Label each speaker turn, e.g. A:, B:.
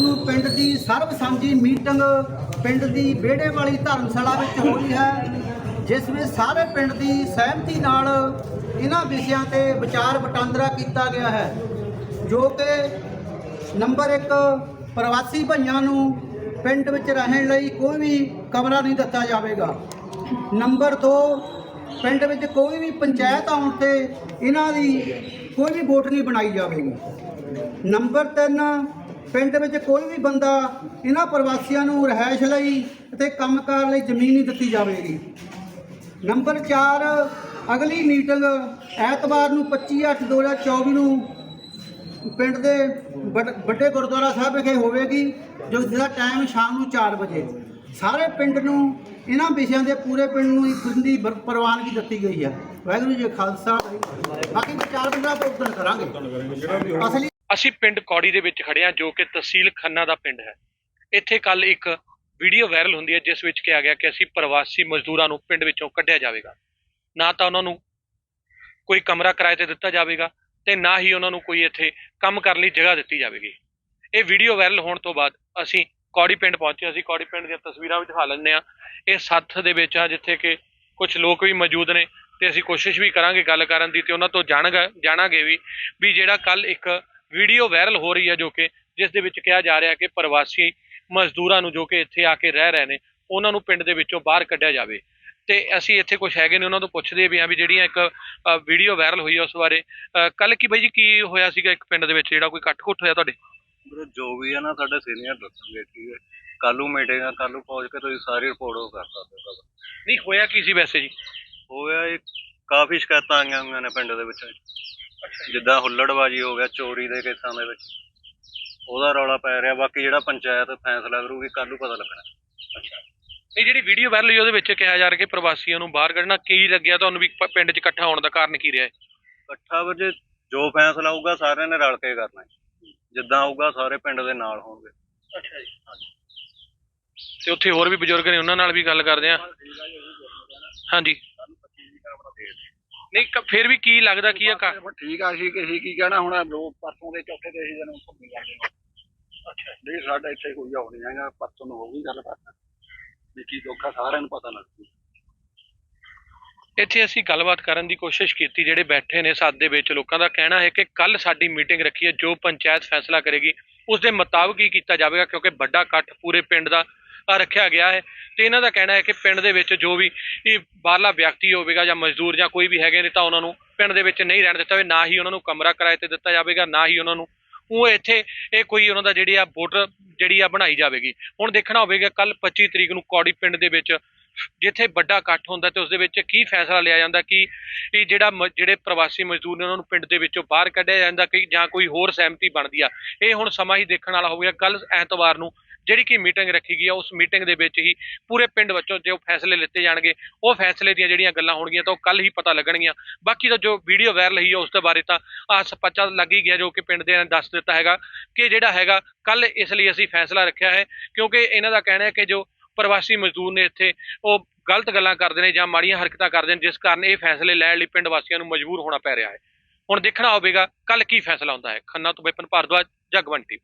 A: ਨੂੰ ਪਿੰਡ ਦੀ ਸਰਬ ਮੀਟਿੰਗ ਪਿੰਡ ਦੀ ਵਿਹੜੇ ਵਾਲੀ ਧਰਮਸ਼ਾਲਾ ਵਿੱਚ ਹੋਈ ਹੈ, ਜਿਸ ਵਿੱਚ ਸਾਰੇ ਪਿੰਡ ਦੀ ਸਹਿਮਤੀ ਨਾਲ ਇਹਨਾਂ ਵਿਸ਼ਿਆਂ ਤੇ ਵਿਚਾਰ ਵਟਾਂਦਰਾ ਕੀਤਾ ਗਿਆ ਹੈ, ਜੋ ਕਿ ਨੰਬਰ 1 ਪ੍ਰਵਾਸੀ ਭਈਆਂ ਨੂੰ ਪਿੰਡ ਵਿੱਚ ਰਹਿਣ ਲਈ ਕੋਈ ਵੀ ਕਮਰਾ ਨਹੀਂ ਦਿੱਤਾ ਜਾਵੇਗਾ। ਨੰਬਰ 2 ਪਿੰਡ ਵਿੱਚ ਕੋਈ ਵੀ ਪੰਚਾਇਤ ਆਉਣ ਤੇ ਇਹਨਾਂ ਦੀ ਕੋਈ ਵੀ ਵੋਟ ਨਹੀਂ ਬਣਾਈ ਜਾਵੇਗੀ। ਨੰਬਰ 3 ਪਿੰਡ ਵਿੱਚ ਕੋਈ ਵੀ ਬੰਦਾ ਇਹਨਾਂ ਪ੍ਰਵਾਸੀਆਂ ਨੂੰ ਰਹਿائش ਲਈ ਅਤੇ ਕੰਮਕਾਰ ਲਈ ਜ਼ਮੀਨ ਨਹੀਂ ਦਿੱਤੀ ਜਾਵੇਗੀ। ਨੰਬਰ 4 ਅਗਲੀ ਮੀਟਿੰਗ ਐਤਵਾਰ ਨੂੰ 25/8/2024 ਨੂੰ ਪਿੰਡ ਦੇ ਵੱਡੇ ਗੁਰਦੁਆਰਾ ਸਾਹਿਬ ਵਿਖੇ ਹੋਵੇਗੀ, ਜੋ ਜਿਹਦਾ ਟਾਈਮ ਸ਼ਾਮ ਨੂੰ 4 ਵਜੇ। ਸਾਰੇ ਪਿੰਡ ਨੂੰ, ਇਹਨਾਂ ਵਿਸ਼ਿਆਂ ਦੇ ਪੂਰੇ ਪਿੰਡ ਨੂੰ ਇਸ ਦੀ ਪ੍ਰਵਾਨਗੀ ਦਿੱਤੀ ਗਈ ਹੈ। ਵਾਹਿਗੁਰੂ ਜੀ ਖਾਲਸਾ। ਬਾਕੀ ਵਿਚਾਰ ਬੰਦਾ ਤੋਂ ਕਰਾਂਗੇ। ਅਸਲੀ
B: ਅਸੀਂ ਪਿੰਡ ਕੌੜੀ ਦੇ ਵਿੱਚ ਖੜੇ ਹਾਂ, ਜੋ ਕਿ ਤਹਿਸੀਲ ਖੰਨਾ ਦਾ ਪਿੰਡ ਹੈ। ਇੱਥੇ ਕੱਲ ਇੱਕ ਵੀਡੀਓ ਵਾਇਰਲ ਹੁੰਦੀ ਹੈ, ਜਿਸ ਵਿੱਚ ਕਿਹਾ ਗਿਆ ਕਿ ਅਸੀਂ ਪ੍ਰਵਾਸੀ ਮਜ਼ਦੂਰਾਂ ਨੂੰ ਪਿੰਡ ਵਿੱਚੋਂ ਕੱਢਿਆ ਜਾਵੇਗਾ। ਨਾ ਤਾਂ ਉਹਨਾਂ ਨੂੰ ਕੋਈ ਕਮਰਾ ਕਿਰਾਏ ਤੇ ਦਿੱਤਾ ਜਾਵੇਗਾ ਤੇ ਨਾ ਹੀ ਉਹਨਾਂ ਨੂੰ ਕੋਈ ਇੱਥੇ ਕੰਮ ਕਰਨ ਲਈ ਜਗ੍ਹਾ ਦਿੱਤੀ ਜਾਵੇਗੀ। ਇਹ ਵੀਡੀਓ ਵਾਇਰਲ ਹੋਣ ਤੋਂ ਬਾਅਦ ਅਸੀਂ ਕੌੜੀ ਪਿੰਡ ਪਹੁੰਚੇ ਅਸੀਂ ਕੌੜੀ ਪਿੰਡ ਦੀਆਂ ਤਸਵੀਰਾਂ ਵੀ ਦਿਖਾ ਲੈਂਦੇ ਆ ਇਹ ਸੱਥ ਦੇ ਵਿੱਚ ਆ, ਜਿੱਥੇ ਕਿ ਕੁਝ ਲੋਕ ਵੀ ਮੌਜੂਦ ਨੇ ਤੇ ਅਸੀਂ ਕੋਸ਼ਿਸ਼ ਵੀ ਕਰਾਂਗੇ ਗੱਲ ਕਰਨ ਦੀ ਤੇ ਉਹਨਾਂ ਤੋਂ ਜਾਣਾਂਗੇ ਜਾਣਾਂਗੇ ਵੀ ਵੀ ਜਿਹੜਾ ਕੱਲ ਇੱਕ ਵੀਡੀਓ ਵਾਇਰਲ ਹੋ ਰਹੀ ਹੈ ਜੋ ਕਿ ਜਿਸ ਦੇ ਵਿੱਚ ਕਿਹਾ ਜਾ ਰਿਹਾ ਕਿ ਪ੍ਰਵਾਸੀ ਮਜ਼ਦੂਰਾਂ ਨੂੰ ਜੋ ਕਿ ਇੱਥੇ ਆ ਕੇ ਰਹਿ ਰਹੇ ਨੇ ਉਹਨਾਂ ਨੂੰ ਪਿੰਡ ਦੇ ਵਿੱਚੋਂ ਬਾਹਰ ਕੱਢਿਆ ਜਾਵੇ। ਤੇ ਅਸੀਂ ਇੱਥੇ ਕੁਝ ਹੈਗੇ ਨੇ ਉਹਨਾਂ ਤੋਂ ਪੁੱਛਦੇ ਵੀ ਆ ਵੀ ਜਿਹੜੀਆਂ ਇੱਕ ਵੀਡੀਓ ਵਾਇਰਲ ਹੋਈ ਉਸ ਬਾਰੇ ਕੱਲ ਕੀ ਬਾਈ ਜੀ ਕੀ ਹੋਇਆ ਸੀਗਾ ਇੱਕ ਪਿੰਡ ਦੇ ਵਿੱਚ ਜਿਹੜਾ ਕੋਈ ਕੱਟ-ਕੁੱਟ ਹੋਇਆ ਤੁਹਾਡੇ?
C: ਜੋ ਵੀ ਹੈ ਨਾ ਸਾਡੇ ਸੀਨੀਅਰ ਦੱਸਣਗੇ ਠੀਕ ਹੈ। ਕੱਲੂ ਮੀਟਿੰਗ ਆ ਕੱਲੂ ਪਹੁੰਚ ਕੇ ਤੁਸੀਂ ਸਾਰੀ ਰਿਪੋਰਟ ਉਹ ਕਰ ਸਕਦੇ ਹੋ
B: ਨਹੀਂ ਹੋਇਆ ਕੀ ਸੀ ਵੈਸੇ ਜੀ?
C: ਹੋਇਆ ਇਹ ਕਾਫੀ ਸ਼ਿਕਾਇਤਾਂ ਆਈਆਂ ਹੋਈਆਂ ਨੇ ਪਿੰਡ ਦੇ ਵਿੱਚ। ਜਿੱਦਾਂ ਹੁੱਲੜਬਾਜੀ ਹੋ ਗਿਆ ਚੋਰੀ ਦੇ ਕੇਸਾਂ ਦੇ ਵਿੱਚ। ਉਹਦਾ ਰੌਲਾ ਪੈ ਰਿਹਾ ਬਾਕੀ ਜਿਹੜਾ ਪੰਚਾਇਤ ਫੈਸਲਾ ਕਰੂਗੀ ਕੱਲੂ ਪਤਾ ਲੱਗਣਾ।
B: ਇਹ ਜਿਹੜੀ ਵੀਡੀਓ ਵਾਇਰਲ ਹੋਈ ਉਹਦੇ ਵਿੱਚ ਕਿਹਾ ਜਾ ਰਿਹਾ ਕਿ ਪ੍ਰਵਾਸੀਆਂ ਨੂੰ ਬਾਹਰ ਕੱਢਣਾ ਕੀ ਲੱਗਿਆ? ਤੁਹਾਨੂੰ ਵੀ ਪ- ਪਿੰਡ 'ਚ ਇਕੱਠਾ ਹੋਣ ਦਾ ਕਾਰਨ ਕੀ ਰਿਹਾ ਹੈ
C: ਇਕੱਠਾ ਵਜੇ ਜੋ ਫੈਸਲਾ ਆਊਗਾ ਸਾਰਿਆਂ ਨੇ ਰਲ ਕੇ ਕਰਨਾ ਹੈ। ਜਿੱਦਾਂ ਆਊਗਾ ਸਾਰੇ ਪਿੰਡ ਦੇ ਨਾਲ ਹੋਣਗੇ।
B: ਅੱਛਾ ਜੀ ਤੇ ਉੱਥੇ ਹੋਰ ਵੀ ਬਜ਼ੁਰਗ ਨੇ ਉਹਨਾਂ ਨਾਲ ਵੀ ਗੱਲ ਕਰਦੇ ਆ ਹਾਂਜੀ। ਨਹੀਂ ਕ- ਫਿਰ ਵੀ ਕੀ ਲੱਗਦਾ ਕੀ ਆ ਕਾ-
D: ਠੀਕ ਆ ਅਸੀਂ ਕਿਸੇ ਕੀ ਕਹਿਣਾ ਹੁਣ ਲੋਕ ਪਰਸੋਂ ਦੇ ਚੌਥੇ ਦੇ ਦਿਨ ਘੁੰਮੀ ਜਾਂਦੇ ਨੇ ਅੱਛਾ ਨਹੀਂ ਸਾਡਾ ਇੱਥੇ ਕੋਈ ਹੋ ਨਹੀਂ ਹੈਗਾ ਪਰਸੋਂ ਨੂੰ ਹੋ ਗਈ ਗੱਲ ਬਾਤ ਵੀ ਕੀ ਦੁੱਖ ਆ ਸਾਰਿਆਂ ਨੂੰ ਪਤਾ ਲੱਗੂ
B: ਇੱਥੇ ਅਸੀਂ ਗੱਲਬਾਤ ਕਰਨ ਦੀ ਕੋਸ਼ਿਸ਼ ਕੀਤੀ ਜਿਹੜੇ ਬੈਠੇ ਨੇ ਸਾਥ ਦੇ ਵਿੱਚ ਲੋਕਾਂ ਦਾ ਕਹਿਣਾ ਹੈ ਕਿ ਕੱਲ ਸਾਡੀ ਮੀਟਿੰਗ ਰੱਖੀ ਹੈ ਜੋ ਪੰਚਾਇਤ ਫੈਸਲਾ ਕਰੇਗੀ ਉਸ ਦੇ ਮੁਤਾਬਕ ਹੀ ਕੀਤਾ ਜਾਵੇਗਾ ਕਿਉਂਕਿ ਵੱਡਾ ਇਕੱਠ ਪੂਰੇ ਪਿੰਡ ਦਾ ਰੱਖਿਆ ਗਿਆ ਹੈ ਤੇ ਇਹਨਾਂ ਦਾ ਕਹਿਣਾ ਹੈ ਕਿ ਪਿੰਡ ਦੇ ਵਿੱਚ ਜੋ ਵੀ ਇਹ ਬਾਹਰਲਾ ਵਿਅਕਤੀ ਹੋਵੇਗਾ ਜਾਂ ਮਜ਼ਦੂਰ ਜਾਂ ਕੋਈ ਵੀ ਹੈਗੇ ਨੇ ਤਾਂ ਉਹਨਾਂ ਨੂੰ ਪਿੰਡ ਦੇ ਵਿੱਚ ਨਹੀਂ ਰਹਿਣ ਦਿੱਤਾ ਜਾਵੇ, ਨਾ ਹੀ ਉਹਨਾਂ ਨੂੰ ਕਮਰਾ ਕਿਰਾਏ ਤੇ ਦਿੱਤਾ ਜਾਵੇਗਾ, ਨਾ ਹੀ ਉਹਨਾਂ ਨੂੰ ਉਹ ਇੱਥੇ ਇਹ ਕੋਈ ਉਹਨਾਂ ਦਾ ਜਿਹੜੀ ਆ ਵੋਟਰ ਜਿਹੜੀ ਆ ਬਣਾਈ ਜਾਵੇਗੀ। ਹੁਣ ਦੇਖਣਾ ਹੋਵੇਗਾ ਕੱਲ 25 ਤਰੀਕ ਨੂੰ ਕੌੜੀ ਪਿੰਡ ਦੇ ਵਿੱਚ ਜਿੱਥੇ ਵੱਡਾ ਇਕੱਠ ਹੁੰਦਾ ਤੇ ਉਸ ਦੇ ਵਿੱਚ ਕੀ ਫੈਸਲਾ ਲਿਆ ਜਾਂਦਾ ਕਿ ਇਹ ਜਿਹੜਾ ਮ- ਜਿਹੜੇ ਪ੍ਰਵਾਸੀ ਮਜ਼ਦੂਰ ਨੇ ਉਹਨਾਂ ਨੂੰ ਪਿੰਡ ਦੇ ਵਿੱਚੋਂ ਬਾਹਰ ਕੱਢਿਆ ਜਾਂਦਾ ਕਿ ਜਾਂ ਕੋਈ ਹੋਰ ਸਹਿਮਤੀ ਬਣਦੀ ਆ। ਇਹ ਹੁਣ ਸਮਾਂ ਹੀ ਦੇਖਣ ਵਾਲਾ ਹੋਵੇਗਾ। ਕੱਲ ਐਤਵਾਰ ਨੂੰ ਜਿਹੜੀ ਕਿ ਮੀਟਿੰਗ ਰੱਖੀ ਗਈ ਆ, ਉਸ ਮੀਟਿੰਗ ਦੇ ਵਿੱਚ ਹੀ ਪੂਰੇ ਪਿੰਡ ਵਿੱਚੋਂ ਜੋ ਫੈਸਲੇ ਲਿੱਤੇ ਜਾਣਗੇ, ਉਹ ਫੈਸਲੇ ਦੀਆਂ ਜਿਹੜੀਆਂ ਗੱਲਾਂ ਹੋਣਗੀਆਂ ਤਾਂ ਉਹ ਕੱਲ ਹੀ ਪਤਾ ਲੱਗਣਗੀਆਂ। ਬਾਕੀ ਤਾਂ ਜੋ ਵੀਡੀਓ ਵਾਇਰਲ ਹੋਈ ਹੈ ਉਸ ਦੇ ਬਾਰੇ ਤਾਂ ਆਸ ਪਤਾ ਲੱਗ ਹੀ ਗਿਆ, ਜੋ ਕਿ ਪਿੰਡ ਦੇ ਨੇ ਦੱਸ ਦਿੱਤਾ ਹੈਗਾ ਕਿ ਜਿਹੜਾ ਹੈਗਾ ਕੱਲ ਇਸ ਲਈ ਅਸੀਂ ਫੈਸਲਾ ਰੱਖਿਆ ਹੈ, ਕਿਉਂਕਿ ਇਹਨਾਂ ਦਾ ਕਹਿਣਾ ਹੈ ਕਿ ਜੋ ਪ੍ਰਵਾਸੀ ਮਜ਼ਦੂਰ ਨੇ ਇੱਥੇ, ਉਹ ਗਲਤ ਗੱਲਾਂ ਕਰਦੇ ਨੇ ਜਾਂ ਮਾੜੀਆਂ ਹਰਕਤਾਂ ਕਰਦੇ ਨੇ, ਜਿਸ ਕਾਰਨ ਇਹ ਫੈਸਲੇ ਲੈਣ ਲਈ ਪਿੰਡ ਵਾਸੀਆਂ ਨੂੰ ਮਜਬੂਰ ਹੋਣਾ ਪੈ ਰਿਹਾ ਹੈ। ਹੁਣ ਦੇਖਣਾ ਹੋਵੇਗਾ ਕੱਲ ਕੀ ਫੈਸਲਾ ਹੁੰਦਾ ਹੈ। ਖੰਨਾ ਤੋਂ ਵਿਪਨ ਭਾਰਦਵਾਜ ਜਗਵੰਤੀ